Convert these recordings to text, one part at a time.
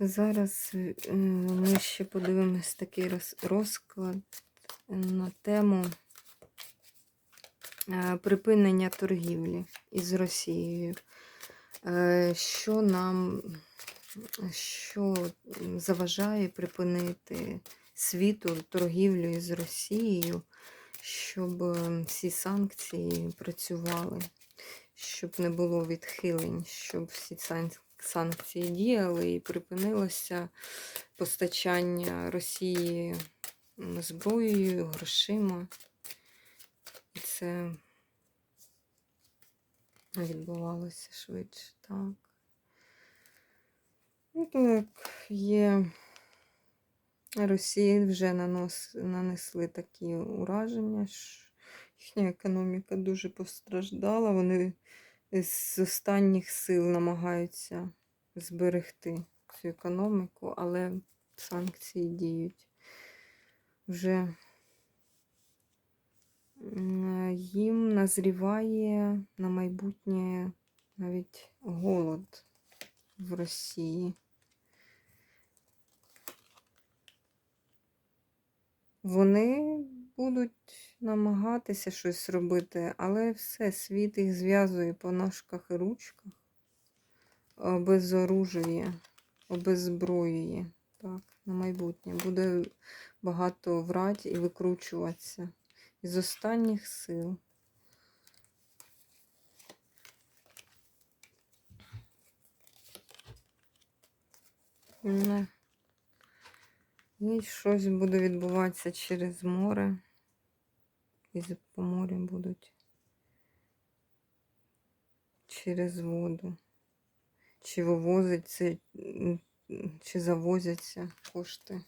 Зараз е, ми ще подивимось такий розклад на тему е, припинення торгівлі із Росією. Е, Що нам що заважає припинити світу торгівлю із Росією, щоб всі санкції працювали, щоб не було відхилень, щоб всі сан- санкції діяли і припинилося постачання Росії зброєю, грошима. І це відбувалося швидше, так. Ну, так, є. Росії вже нанос, нанесли такі ураження, що їхня економіка дуже постраждала. Вони з останніх сил намагаються зберегти цю економіку, але санкції діють. Вже їм назріває на майбутнє навіть голод в Росії. Вони будуть намагатися щось робити, але все, світ їх зв'язує по ножках і ручках, обезоружує, обеззброює. Так, на майбутнє. Буде багато врать і викручуватися із останніх сил. І щось буде відбуватися через море. І по морю будуть через воду. Чи вивозиться, чи завозяться кошти.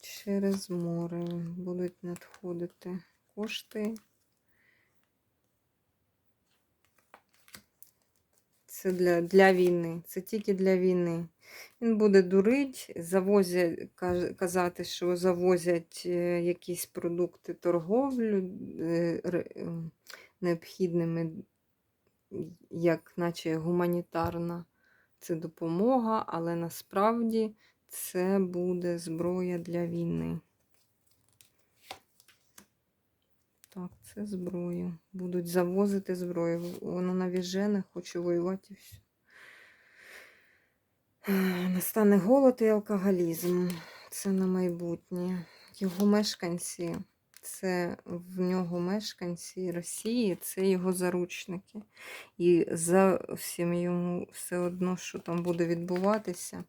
Через море будуть надходити кошти. Це для, для війни. Це тільки для війни. Він буде дурить, завозять, казати, що завозять е, якісь продукти торговлю е, ем, необхідними, як наче гуманітарна це допомога, але насправді це буде зброя для війни. Так, це зброя. Будуть завозити зброю. Вона навіжена, хоче воювати і все. Е, Настане голод і алкоголізм. Це на майбутнє. Його мешканці, це в нього мешканці Росії, це його заручники. І зовсім йому все одно, що там буде відбуватися.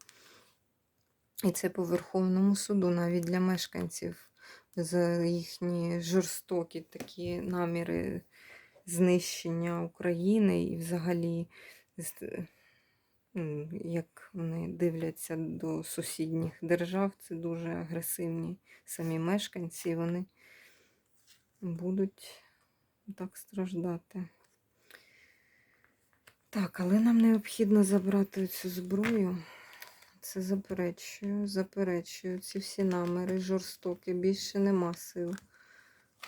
І це по Верховному суду, навіть для мешканців, за їхні жорстокі такі наміри знищення України і взагалі, як вони дивляться до сусідніх держав, це дуже агресивні самі мешканці, вони будуть так страждати. Так, але нам необхідно забрати цю зброю. Це заперечую, заперечую. Ці всі наміри жорстокі, більше нема сил.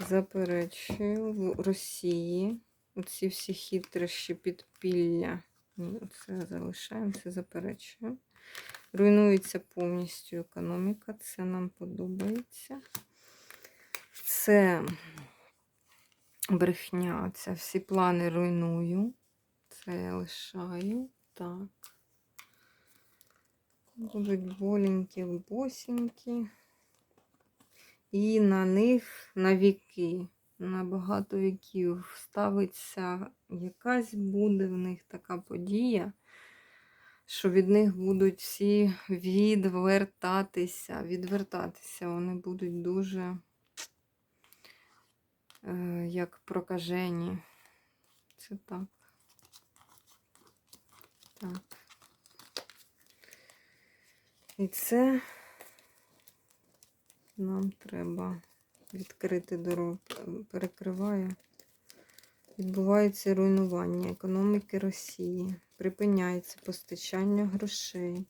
Заперечую в Росії. Оці всі хитрощі підпілля. Ні, це залишаємо, це заперечую. Руйнується повністю економіка. Це нам подобається. Це брехня. Це всі плани руйную. Це я лишаю. Так. Будуть боленькі, босенькі. І на них на віки, на багато віків ставиться якась буде в них така подія, що від них будуть всі відвертатися. Відвертатися. Вони будуть дуже е, як прокажені. Це так. Так. І це нам треба відкрити дорогу. Перекриває. Відбувається руйнування економіки Росії. Припиняється постачання грошей.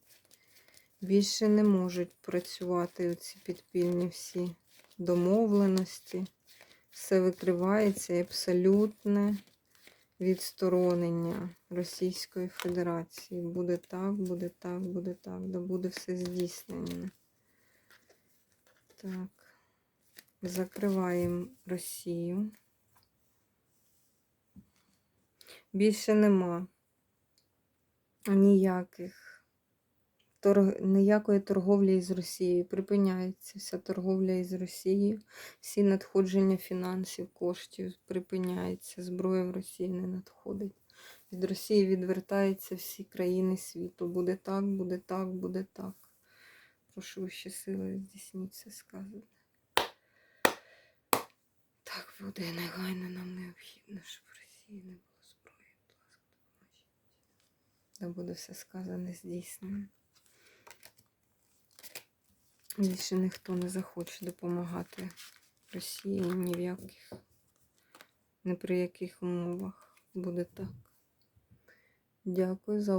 Більше не можуть працювати оці підпільні всі домовленості. Все викривається і абсолютне відсторонення Російської Федерації. Буде так, буде так, буде так, да буде все здійснено. Так. Закриваємо Росію. Більше нема ніяких торг... ніякої торговлі із Росією. Припиняється вся торговля із Росією, всі надходження фінансів, коштів припиняється. Зброя в Росії не надходить. Від Росії відвертаються всі країни світу. Буде так, буде так, буде так. Прошу вищі сили, здійсніть все сказане. Так буде, негайно нам необхідно, щоб в Росії не було зброї. Будь ласка, допоможіть. Да буде все сказане здійснено. Більше ніхто не захоче допомагати Росії ні в яких, ні при яких умовах буде так. Дякую за